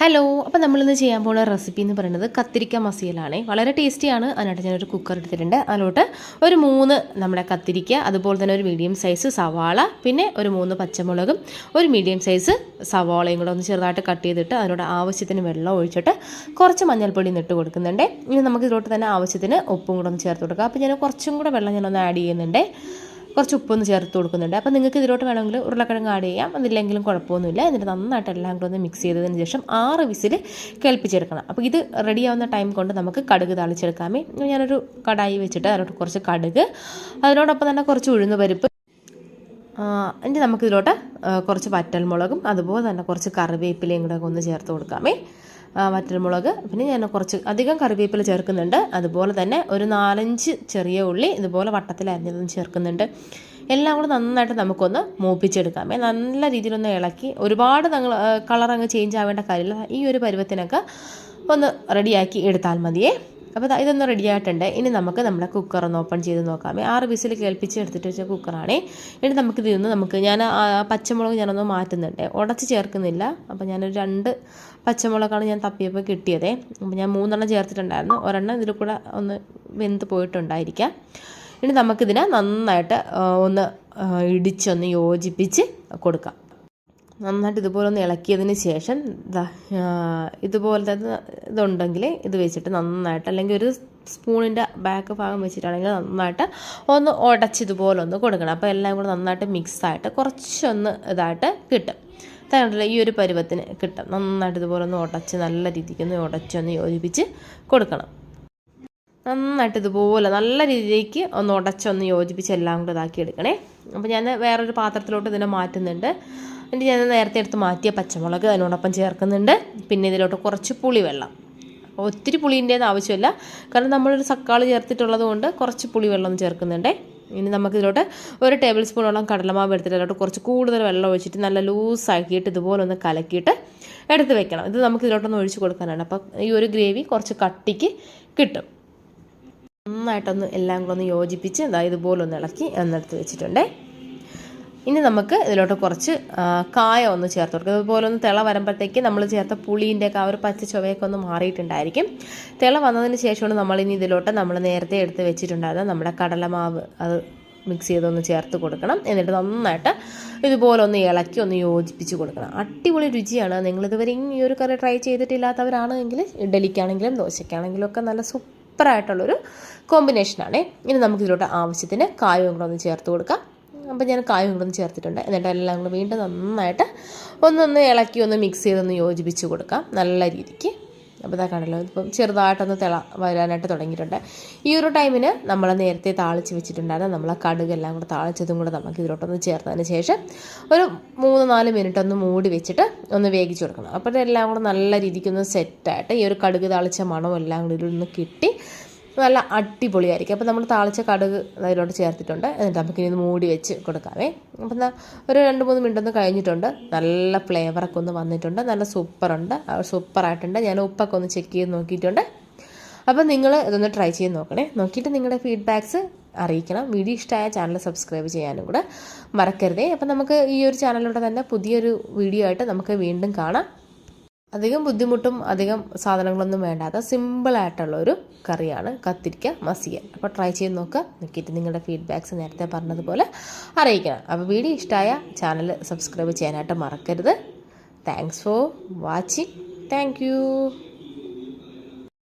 Hello അപ്പോൾ നമ്മളിന്ന് ചെയ്യാൻ പോകുന്ന റെസിപ്പി എന്ന് പറയുന്നത് കത്തിരിക്ക മസിയലാണ്. വളരെ ടേസ്റ്റിയാണ് അതിനായിട്ട് ഞാനൊരു കുക്കർ എടുത്തിട്ടുണ്ട്. അതിലോട്ട് ഒരു മൂന്ന് നമ്മുടെ കത്തിരിക്ക അതുപോലെ തന്നെ ഒരു മീഡിയം സൈസ് സവാള പിന്നെ ഒരു മൂന്ന് പച്ചമുളകും ഒരു മീഡിയം സൈസ് സവാളയും കൂടെ ഒന്ന് ചെറുതായിട്ട് കട്ട് ചെയ്തിട്ട് അതിനോട് ആവശ്യത്തിന് വെള്ളം ഒഴിച്ചിട്ട് കുറച്ച് മഞ്ഞൾപ്പൊടി ഇട്ട് കൊടുക്കുന്നുണ്ട്. ഇനി നമുക്ക് ഇതിലോട്ട് തന്നെ ആവശ്യത്തിന് ഉപ്പും കൂടെ ഒന്ന് ചേർത്ത് കൊടുക്കാം. അപ്പോൾ ഞാൻ കുറച്ചും കൂടെ വെള്ളം ഞാനൊന്ന് ആഡ് ചെയ്യുന്നുണ്ട്. കുറച്ച് ഉപ്പൊന്ന് ചേർത്ത് കൊടുക്കുന്നുണ്ട്. അപ്പോൾ നിങ്ങൾക്ക് ഇതിലോട്ട് വേണമെങ്കിൽ ഉരുളക്കിഴങ്ങ് ആഡ് ചെയ്യാം. അതില്ലെങ്കിലും കുഴപ്പമൊന്നുമില്ല. എന്നിട്ട് നന്നായിട്ട് എല്ലാം കൂടെ ഒന്ന് മിക്സ് ചെയ്തതിന് ശേഷം ആറ് വിസിൽ കേൾപ്പിച്ചെടുക്കണം. അപ്പോൾ ഇത് റെഡി ആവുന്ന ടൈം കൊണ്ട് നമുക്ക് കടുക് താളിച്ചെടുക്കാമേ. ഞാനൊരു കടായി വെച്ചിട്ട് അതിലോട്ട് കുറച്ച് കടുക്. അതിനോടൊപ്പം തന്നെ കുറച്ച് ഉഴുന്ന് പരിപ്പ്. എന്നിട്ട് നമുക്കിതിലോട്ട് കുറച്ച് വറ്റൽമുളകും അതുപോലെ തന്നെ കുറച്ച് കറിവേപ്പിലയും കൂടെ ഒന്ന് ചേർത്ത് കൊടുക്കാമേ. വറ്റൽമുളക് പിന്നെ ഞാൻ കുറച്ച് അധികം കറിവേപ്പില ചേർക്കുന്നുണ്ട്. അതുപോലെ തന്നെ ഒരു നാലഞ്ച് ചെറിയ ഉള്ളി ഇതുപോലെ വട്ടത്തിൽ അരിഞ്ഞതും ചേർക്കുന്നുണ്ട്. എല്ലാം കൂടെ നന്നായിട്ട് നമുക്കൊന്ന് മൂപ്പിച്ചെടുക്കാമേ നല്ല രീതിയിലൊന്ന് ഇളക്കി ഒരുപാട് തങ്ങൾ കളർ അങ്ങ് ചേഞ്ച് ആവേണ്ട കാര്യമില്ല. ഈ ഒരു പരുവത്തിനൊക്കെ ഒന്ന് റെഡിയാക്കി എടുത്താൽ മതിയേ. അപ്പോൾ ഇതൊന്ന് റെഡി ആയിട്ടുണ്ട്. ഇനി നമുക്ക് നമ്മുടെ കുക്കർ ഒന്ന് ഓപ്പൺ ചെയ്ത് നോക്കാമേ ആറ് വിസിൽ കേൾപ്പിച്ച് എടുത്തിട്ട് വെച്ച കുക്കറാണേ ഇനി നമുക്ക് ഇതിന്ന് നമുക്ക് ഞാൻ പച്ചമുളക് ഞാനൊന്ന് മാറ്റുന്നുണ്ട്. ഉടച്ച് ചേർക്കുന്നില്ല. അപ്പോൾ ഞാനൊരു രണ്ട് പച്ചമുളകാണ് ഞാൻ തപ്പിയപ്പോൾ കിട്ടിയതേ. അപ്പോൾ ഞാൻ മൂന്നെണ്ണം ചേർത്തിട്ടുണ്ടായിരുന്നു. ഒരെണ്ണം ഇതിൽ കൂടെ ഒന്ന് വെന്ത് പോയിട്ടുണ്ടായിരിക്കാം. ഇനി നമുക്കിതിനെ നന്നായിട്ട് ഒന്ന് ഇടിച്ചൊന്ന് യോജിപ്പിച്ച് കൊടുക്കാം. നന്നായിട്ട് ഇതുപോലെ ഒന്ന് ഇളക്കിയതിന് ശേഷം ഇതുപോലത്തെ ഇതുണ്ടെങ്കിൽ ഇത് വെച്ചിട്ട് നന്നായിട്ട് അല്ലെങ്കിൽ ഒരു സ്പൂണിന്റെ ബാക്ക് ഭാഗം വെച്ചിട്ടാണെങ്കിൽ നന്നായിട്ട് ഒന്ന് ഉടച്ച് ഇതുപോലെ ഒന്ന് കൊടുക്കണം. അപ്പോൾ എല്ലാം കൂടെ നന്നായിട്ട് മിക്സായിട്ട് കുറച്ചൊന്ന് ഇതായിട്ട് കിട്ടും. തകണ്ടില്ല ഈ ഒരു പരുവത്തിന് കിട്ടും. നന്നായിട്ട് ഇതുപോലെ ഒന്ന് ഉടച്ച് നല്ല രീതിക്ക് ഒന്ന് ഉടച്ചൊന്ന് യോജിപ്പിച്ച് കൊടുക്കണം. നന്നായിട്ട് ഇതുപോലെ നല്ല രീതിക്ക് ഒന്ന് ഉടച്ചൊന്ന് യോജിപ്പിച്ച് എല്ലാം കൂടെ ഇതാക്കി എടുക്കണേ. അപ്പോൾ ഞാൻ വേറൊരു പാത്രത്തിലോട്ട് ഇതിനെ മാറ്റുന്നുണ്ട്. എന്നിട്ട് ഞാൻ നേരത്തെ എടുത്ത് മാറ്റിയ പച്ചമുളക് അതിനോടൊപ്പം ചേർക്കുന്നുണ്ട്. പിന്നെ ഇതിലോട്ട് കുറച്ച് പുളിവെള്ളം. ഒത്തിരി പുളീന്റെ ആവശ്യമില്ല. കാരണം നമ്മളൊരു സക്കാൾ ചേർത്തിട്ടുള്ളത് കൊണ്ട് കുറച്ച് പുളിവെള്ളം ചേർക്കുന്നുണ്ട്. ഇനി നമുക്കിതിലോട്ട് ഒരു ടേബിൾ സ്പൂണോളം കടലമാവ് എടുത്തിട്ട് അതിലോട്ട് കുറച്ച് കൂടുതൽ വെള്ളം ഒഴിച്ചിട്ട് നല്ല ലൂസാക്കിയിട്ട് ഇതുപോലെ ഒന്ന് കലക്കിയിട്ട് എടുത്ത് വെക്കണം. ഇത് നമുക്ക് ഇതിലോട്ടൊന്ന് ഒഴിച്ച് കൊടുക്കാനാണ്. അപ്പം ഈ ഒരു ഗ്രേവി കുറച്ച് കട്ടിക്ക് കിട്ടും. നന്നായിട്ടൊന്ന് എല്ലാം കൂടെ ഒന്ന് യോജിപ്പിച്ച് അതായത് ഇതുപോലെ ഒന്ന് ഇളക്കി എന്നെടുത്ത് വെച്ചിട്ടുണ്ടേ. ഇനി നമുക്ക് ഇതിലോട്ട് കുറച്ച് കായ ഒന്ന് ചേർത്ത് കൊടുക്കുക അതുപോലെ ഒന്ന് തിള വരുമ്പോഴത്തേക്ക് നമ്മൾ ചേർത്ത പുളിന്റെ ആ ഒരു പച്ച ചുവയൊക്കെ ഒന്ന് മാറിയിട്ടുണ്ടായിരിക്കും. തിള വന്നതിന് ശേഷമാണ് നമ്മൾ ഇനി ഇതിലോട്ട് നമ്മൾ നേരത്തെ എടുത്ത് വെച്ചിട്ടുണ്ടായിരുന്ന നമ്മുടെ കടലമാവ് അത് മിക്സ് ചെയ്തൊന്ന് ചേർത്ത് കൊടുക്കണം. എന്നിട്ട് നന്നായിട്ട് ഇതുപോലെ ഒന്ന് ഇളക്കി ഒന്ന് യോജിപ്പിച്ച് കൊടുക്കണം. അടിപൊളി രുചിയാണ്. നിങ്ങളിതുവരെ ഈ ഒരു കറി ട്രൈ ചെയ്തിട്ടില്ലാത്തവരാണെങ്കിൽ ഇഡലിക്കാണെങ്കിലും ദോശയ്ക്കാണെങ്കിലും ഒക്കെ നല്ല സൂപ്പറായിട്ടുള്ളൊരു കോമ്പിനേഷനാണ് ഇനി നമുക്കിതിലോട്ട് ആവശ്യത്തിന് കായവും കൂടെ ഒന്ന് ചേർത്ത് കൊടുക്കാം. അപ്പോൾ ഞാൻ കായും കൂടെ ചേർത്തിട്ടുണ്ട്. എന്നിട്ട് എല്ലാം കൂടെ വീണ്ടും നന്നായിട്ട് ഒന്നൊന്ന് ഇളക്കി ഒന്ന് മിക്സ് ചെയ്തൊന്ന് യോജിപ്പിച്ച് കൊടുക്കാം. നല്ല രീതിക്ക്. അപ്പോൾ ഇതാ കണ്ടല്ലോ ഇപ്പം ചെറുതായിട്ടൊന്ന് തിള വരാനായിട്ട് തുടങ്ങിയിട്ടുണ്ട്. ഈ ഒരു ടൈമിന് നമ്മൾ നേരത്തെ താളിച്ച് വെച്ചിട്ടുണ്ടായിരുന്നു നമ്മൾ കടുകെല്ലാം കൂടെ താളിച്ചതും കൂടെ നമുക്ക് ഇതിലോട്ടൊന്ന് ചേർത്തതിന് ശേഷം ഒരു മൂന്ന് നാല് മിനിറ്റ് ഒന്ന് മൂടി വെച്ചിട്ട് ഒന്ന് വേവിച്ച് കൊടുക്കണം. അപ്പോൾ ഇതെല്ലാം കൂടെ നല്ല രീതിക്കൊന്ന് സെറ്റായിട്ട് ഈ ഒരു കടുക് താളിച്ച മണവും എല്ലാം കൂടി ഇതിലൊന്ന് കിട്ടി നല്ല അടിപൊളിയായിരിക്കും. അപ്പോൾ നമ്മൾ താളിച്ച കടുക് അതിലോട്ട് ചേർത്തിട്ടുണ്ട്. എന്നിട്ട് നമുക്ക് ഇനി മൂടി വെച്ച് കൊടുക്കാമേ അപ്പം എന്നാൽ ഒരു രണ്ട് മൂന്ന് മിനിറ്റ് ഒന്ന് കഴിഞ്ഞിട്ടുണ്ട്. നല്ല ഫ്ലേവറൊക്കെ ഒന്ന് വന്നിട്ടുണ്ട്. നല്ല സൂപ്പറുണ്ട് സൂപ്പറായിട്ടുണ്ട് ഞാൻ ഉപ്പൊക്കെ ഒന്ന് ചെക്ക് ചെയ്ത് നോക്കിയിട്ടുണ്ട്. അപ്പോൾ നിങ്ങൾ ഇതൊന്ന് ട്രൈ ചെയ്ത് നോക്കണേ. നോക്കിയിട്ട് നിങ്ങളുടെ ഫീഡ്ബാക്ക്സ് അറിയിക്കണം. വീഡിയോ ഇഷ്ടമായ ചാനൽ സബ്സ്ക്രൈബ് ചെയ്യാനും കൂടെ മറക്കരുതേ. അപ്പം നമുക്ക് ഈ ഒരു ചാനലിലൂടെ തന്നെ പുതിയൊരു വീഡിയോ ആയിട്ട് നമുക്ക് വീണ്ടും കാണാം. അധികം ബുദ്ധിമുട്ടും അധികം സാധനങ്ങളൊന്നും വേണ്ടാത്ത സിമ്പിളായിട്ടുള്ള ഒരു കറിയാണ് കത്തിരിക്ക മസിയ അപ്പോൾ ട്രൈ ചെയ്ത് നോക്കുക നോക്കിയിട്ട് നിങ്ങളുടെ ഫീഡ്ബാക്ക്സ് നേരത്തെ പറഞ്ഞതുപോലെ അറിയിക്കണം. അപ്പോൾ വീഡിയോ ഇഷ്ടമായ ചാനൽ സബ്സ്ക്രൈബ് ചെയ്യാനായിട്ട് മറക്കരുത്. Thanks for watching thank